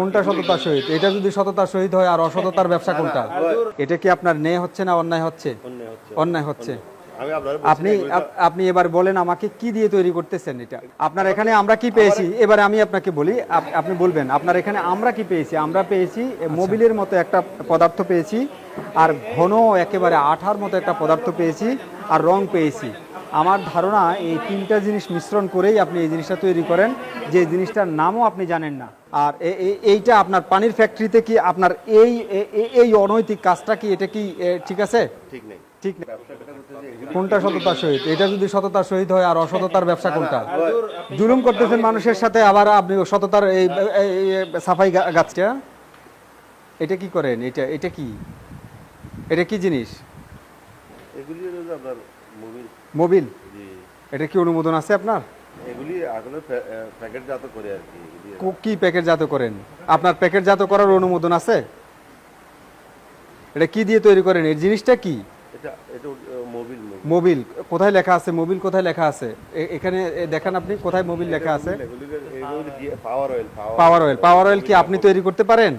কোনটা সততার সহিত? এটা যদি সততার সহিত হয় আর অসততার ব্যবসা কোনটা? এটা কি আপনার ন্যায় হচ্ছে না অন্যায় হচ্ছে? অন্যায় হচ্ছে। আপনি আপনি এবার বলেন আমাকে কি দিয়ে তৈরি করতেছেন এটা? আপনার এখানে আমরা কি পেয়েছি? এবারে আমি আপনাকে বলি আপনি বলবেন আপনার এখানে আমরা কি পেয়েছি? আমরা পেয়েছি মোবিলের মতো একটা পদার্থ পেয়েছি আর ঘন একেবারে আঠার মতো একটা পদার্থ পেয়েছি আর রং পেয়েছি। আমার ধারণা এই তিনটা জিনিস মিশ্রণ করেই আপনি এই জিনিসটা তৈরি করেন যে জিনিসটার নামও আপনি জানেন না। আর এইটা আপনার পানির ফ্যাক্টরিতে কি আপনার এই এই অনৈতিক কাজটা কি এটা কি ঠিক আছে? ঠিক নেই। ঠিক না ব্যবসা কথা বলতে যে এগুলি কোনটা সততার সহিত? এটা যদি সততার সহিত হয় আর অসততার ব্যবসা কোনটা? জুলুম করতেছেন মানুষের সাথে আবার আপনি সততার এই সাফাই গাছটা? এটা কি করেন? এটা এটা কি? এটা কি জিনিস? মোবিল। এটা কি অনুমোদন আছে আপনার? এগুলি আসলে প্যাকেটজাত করে আর কি কি প্যাকেটজাত করেন? আপনার প্যাকেটজাত করার অনুমোদন আছে? এটা কি দিয়ে তৈরি করেন? এই জিনিসটা কি? এটা এটা মোবিল কোথায় লেখা আছে? মোবিল কোথায় লেখা আছে? এখানে দেখান আপনি কোথায় মোবিল লেখা আছে? Oil power. Oil. Power oil কি আপনি তৈরি করতে পারেন?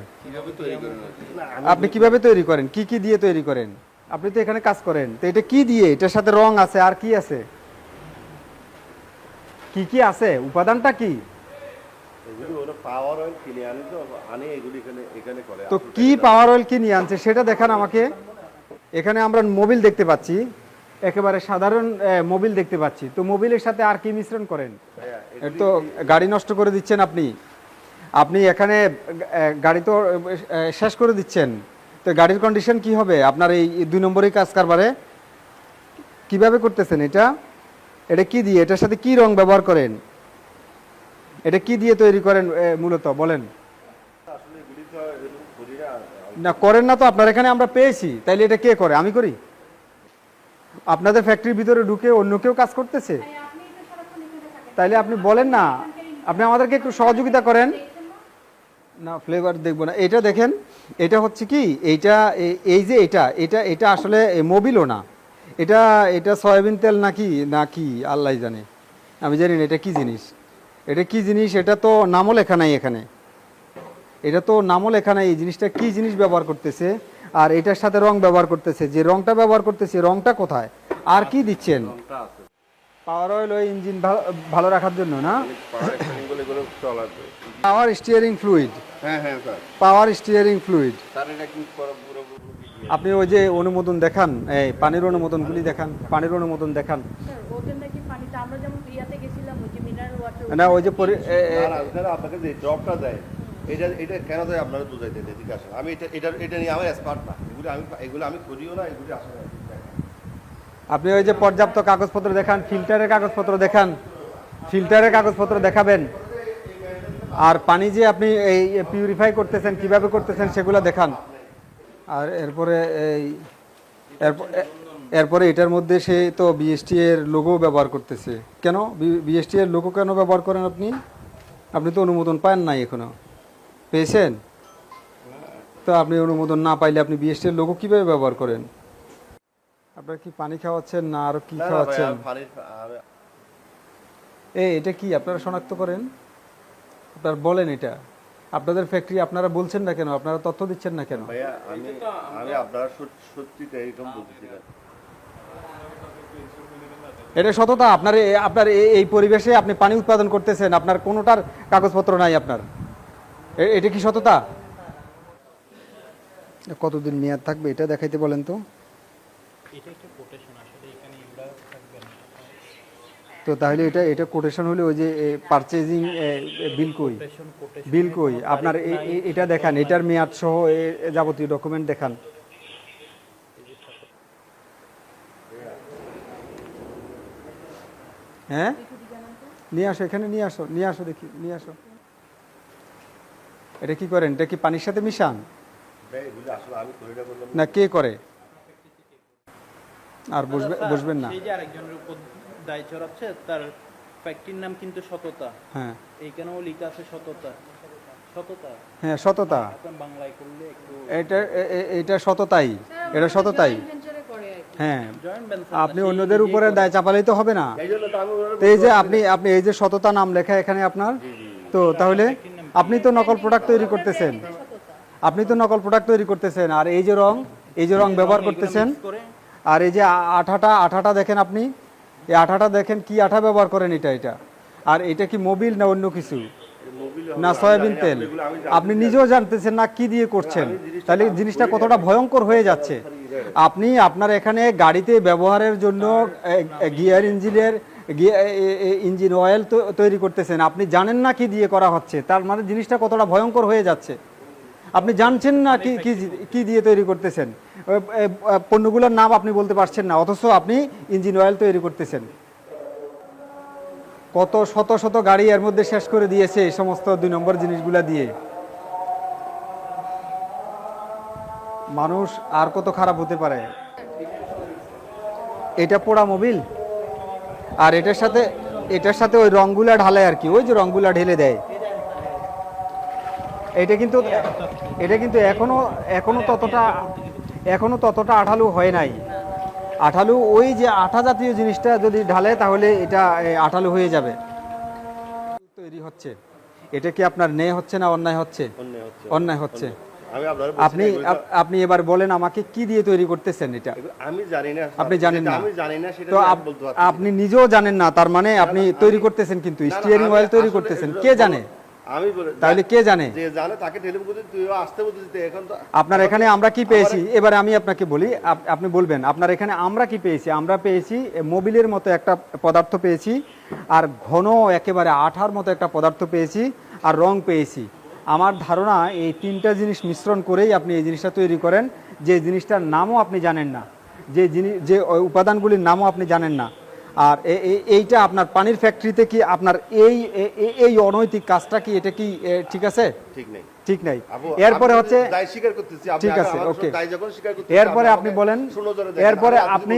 আপনি কীভাবে তৈরি করেন? কি কি দিয়ে তৈরি করেন? আপনি তো এখানে কাজ করেন। তো এটা কি দিয়ে? এটার সাথে রং আছে আর কি আছে? কি কি আছে? উপাদানটা কি? পাওয়ার অয়েল তো কি পাওয়ার অয়েল কি নিয়ে আনছে সেটা দেখান আমাকে। এখানে আমরা মোবিল দেখতে পাচ্ছি। একেবারে সাধারণ মোবিল দেখতে পাচ্ছি। তো মোবিলের সাথে আর কি মিশ্রণ করেন? তো গাড়ি নষ্ট করে দিচ্ছেন আপনি। আপনি এখানে গাড়ি তো শেষ করে দিচ্ছেন। তো গাড়ির কন্ডিশন কি হবে? আপনার এই দুই নম্বরই কাজ কারবারে। কীভাবে করতেছেন এটা? এটা কি দিয়ে? এটার সাথে কি রং ব্যবহার করেন? এটা কি দিয়ে তৈরি করেন মূলত? বলেন। না, করেন না তো, আপনার এখানে আমরা পেয়েছি। তাইলে এটা কে করে? আমি করি? আপনাদের ফ্যাক্টরির ভিতরে ঢুকে অন্য কেউ কাজ করতেছে? তাইলে আপনি বলেন না। আপনি আমাদেরকে একটু সহযোগিতা করেন। না ফ্লেভার দেখব না। এটা দেখেন, এটা হচ্ছে কি? এইটা এই যে এটা এটা এটা আসলে মোবিলও না। এটা এটা সয়াবিন তেল নাকি না কি আল্লাহ জানে। আমি জানি না এটা কি জিনিস? এটা কি জিনিস? এটা তো নামও লেখা নাই এখানে। এটা তো নামও লেখা নাই এই জিনিসটা কি জিনিস ব্যবহার করতেছে? আর এটার সাথে রং ব্যবহার করতেছে। যে রংটা ব্যবহার করতেছে রংটা কোথায়? আর কি দিচ্ছেন? পাওয়ার অয়েল ওই ইঞ্জিন ভালো রাখার জন্য না? Power steering fluid. হ্যাঁ হ্যাঁ sir power steering fluid sir এটা কি পুরো পুরো আপনি ওই যে অনুমোদন দেখান এই পানির অনুমোদনগুলি দেখান পানির অনুমোদন দেখান। স্যার, ওদের নাকি পানিটা আমরা যেমন ওই যে না ওই যে আপনাকে যে জবটা দেয় এটা এটা কেন দেয় আপনারা বুঝাইতে দেয় ঠিক আছে আমি এটা এটা এটা নিয়ে আমার এক্সপার্ট না এগুলো আমি এগুলো আমি খুঁজিও না এগুলো আসলে আপনি ওই যে পর্যাপ্ত কাগজপত্র দেখান ফিল্টারের কাগজপত্র দেখান ফিল্টারের কাগজপত্র দেখাবেন। আর পানি যে আপনি এই পিউরিফাই করতেছেন কীভাবে করতেছেন সেগুলো দেখান। আর এরপরে এই এরপরে এটার মধ্যে সে তো বিএসটি এর লোগো ব্যবহার করতেছে। কেন? বিএসটি এর লোগো কেন ব্যবহার করেন আপনি? আপনি তো অনুমোদন পান নাই এখনও। পেয়েছেন? তো আপনি অনুমোদন না পাইলে আপনি বিএসটি এর লোগো কীভাবে ব্যবহার করেন? আপনার কি পানি খাওয়াচ্ছেন না আরও কি খাওয়াচ্ছেন? এই এটা কি আপনারা শনাক্ত করেন? আপনারা বলেন এটা। আপনাদের ফ্যাক্টরি আপনারা বলছেন না কেন? আপনারা তথ্য দিচ্ছেন না কেন? ভাইয়া আমি আমি আপনারা সত্যিটা এরকম বলতেছি এটা সততা। আপনার আপনার এই পরিবেশে আপনি পানি উৎপাদন করতেছেন আপনার কোনোটার কাগজপত্র নাই আপনার। এটা কি সততা? কতদিন মেয়াদ থাকবে এটা দেখাইতে বলেন তো। তো তাহলে এটা এটা কোটেশন হলে ওই যে পারচেজিং বিল কই? বিল কই? আপনার এটা দেখান এটার মেয়াদ সহ যাবতীয় ডকুমেন্ট দেখান। হ্যাঁ? নিয়ে আসো এখানে নিয়ে আসো নিয়ে আসো দেখি নিয়ে আসো। এটা কি করেন? এটা কি পানির সাথে মিশান? না। কে করে? আর বসবে বসবেন না। দায় চড়াচ্ছে তার ফ্যাক্টরির নাম কিন্তু সততা। হ্যাঁ। এইখানেও লেখা আছে সততা। সততা? হ্যাঁ সততা। বাংলায় করলে একটু এটা এটা সততাই। এটা সততাই। কি। হ্যাঁ। আপনি অন্যদের উপরে দায় চাপালেই তো হবে না। এই যে আপনি আপনি এই যে সততা নাম লেখা এখানে আপনার তো তাহলে আপনি তো নকল প্রোডাক্ট তৈরি করতেছেন। আপনি তো নকল প্রোডাক্ট তৈরি করতেছেন। আর এই যে রং এই যে রং ব্যবহার করতেছেন। আর এই যে আঠাটা আঠাটা দেখেন আপনি। এই আঠাটা দেখেন কি আঠা ব্যবহার করেন এটা এটা। আর এটা কি মোবিল না অন্য কিছু? না সয়াবিন তেল। আপনি নিজেও জানতেছেন না কি দিয়ে করছেন। তাহলে জিনিসটা কতটা ভয়ঙ্কর হয়ে যাচ্ছে। আপনি আপনার এখানে গাড়িতে ব্যবহারের জন্য গিয়ার ইঞ্জিনের ইঞ্জিন অয়েল তৈরি করতেছেন। আপনি জানেন না কি দিয়ে করা হচ্ছে। তার মানে জিনিসটা কতটা ভয়ঙ্কর হয়ে যাচ্ছে। আপনি জানছেন না কি কি দিয়ে তৈরি করতেছেন। পণ্যগুলোর নাম আপনি বলতে পারছেন না, অথচ আপনি ইঞ্জিন অয়েল তৈরি করতেছেন। কত শত শত গাড়ি এর মধ্যে শেষ করে দিয়েছে এই সমস্ত দুই নম্বর জিনিসগুলা দিয়ে। মানুষ আর কত খারাপ হতে পারে? এটা পোড়া মোবিল? আর এটার সাথে এটার সাথে ওই রংগুলা ঢালে আর কি, ওই যে রংগুলা ঢেলে দেয়। এটা কিন্তু এটা কিন্তু এখনও এখনও ততটা এখনও ততটা আঠালু হয় নাই। আঠালু ওই যে আঠা জাতীয় জিনিসটা যদি ঢালে তাহলে এটা আঠালু হয়ে যাবে। তৈরি হচ্ছে। এটা কি আপনার নে হচ্ছে না অন্যায় হচ্ছে? অন্যায় হচ্ছে। আপনি আপনি এবার বলেন আমাকে কি দিয়ে তৈরি করতেছেন এটা? আমি জানি না আপনি জানেন না। আমি জানি না সেটা আপনি নিজেও জানেন না তার মানে আপনি তৈরি করতেছেন কিন্তু। স্টিয়ারিং অয়েল তৈরি করতেছেন। কে জানে? আমি তাহলে কে জানে? যে জানে তাকে তুইও আসতে বলতে এখন তো আপনার এখানে আমরা কি পেয়েছি? এবারে আমি আপনাকে বলি আপনি বলবেন আপনার এখানে আমরা কি পেয়েছি? আমরা পেয়েছি মোবিলের মতো একটা পদার্থ পেয়েছি আর ঘন একেবারে আঠার মতো একটা পদার্থ পেয়েছি আর রং পেয়েছি। আমার ধারণা এই তিনটা জিনিস মিশ্রণ করেই আপনি এই জিনিসটা তৈরি করেন যে জিনিসটার নামও আপনি জানেন না যে জিনিস যে উপাদানগুলির নামও আপনি জানেন না। আর এইটা আপনার পানির ফ্যাক্টরিতে কি আপনার এই এই অনৈতিক কাজটা কি এটা কি ঠিক আছে? ঠিক নেই। ঠিক নাই। এরপরে হচ্ছে ঠিক আছে, ওকে। এরপরে আপনি বলেন এরপরে আপনি।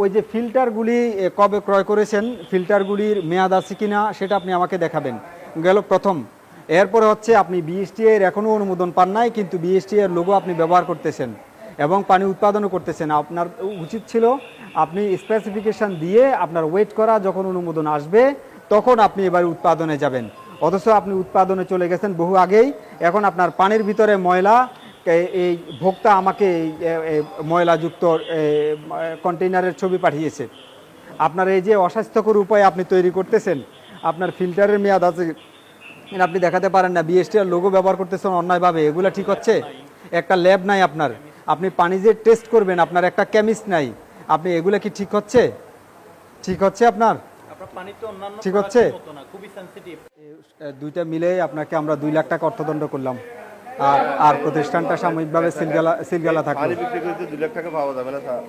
ওই যে ফিল্টারগুলি কবে ক্রয় করেছেন ফিল্টারগুলির মেয়াদ আছে কিনা সেটা আপনি আমাকে দেখাবেন। গেল প্রথম। এরপরে হচ্ছে আপনি বিএসটি এর এখনও অনুমোদন পান নাই কিন্তু বিএসটি এর লোগো আপনি ব্যবহার করতেছেন এবং পানি উৎপাদনও করতেছেন। আপনার উচিত ছিল আপনি স্পেসিফিকেশন দিয়ে আপনার ওয়েট করা যখন অনুমোদন আসবে, তখন আপনি এবার উৎপাদনে যাবেন। অথচ আপনি উৎপাদনে চলে গেছেন বহু আগেই। এখন আপনার পানির ভিতরে ময়লা এই ভোক্তা আমাকে ময়লাযুক্ত কন্টেইনারের ছবি পাঠিয়েছে। আপনার এই যে অস্বাস্থ্যকর উপায়ে আপনি তৈরি করতেছেন, আপনার ফিল্টারের মেয়াদ আছে, আপনি দেখাতে পারেন না বিএসটি আর লোগো ব্যবহার করতেছেন অন্যায়ভাবে, এগুলো ঠিক হচ্ছে? একটা ল্যাব নাই আপনার। আপনি পানি যে টেস্ট করবেন, আপনার একটা কেমিস্ট নাই। আপনি এগুলো কি ঠিক হচ্ছে? ঠিক হচ্ছে আপনার? আপনার পানি তো অন্যান্য ঠিক হচ্ছে? দুইটা মিলে আপনাকে আমরা দুই লাখ টাকা অর্থদণ্ড করলাম। আর আর প্রতিষ্ঠানটা সাময়িকভাবে সিলগালা সিলগালা থাকল। পানি বিক্রি করতে দুই লাখ টাকা পাওয়া যাবে না স্যার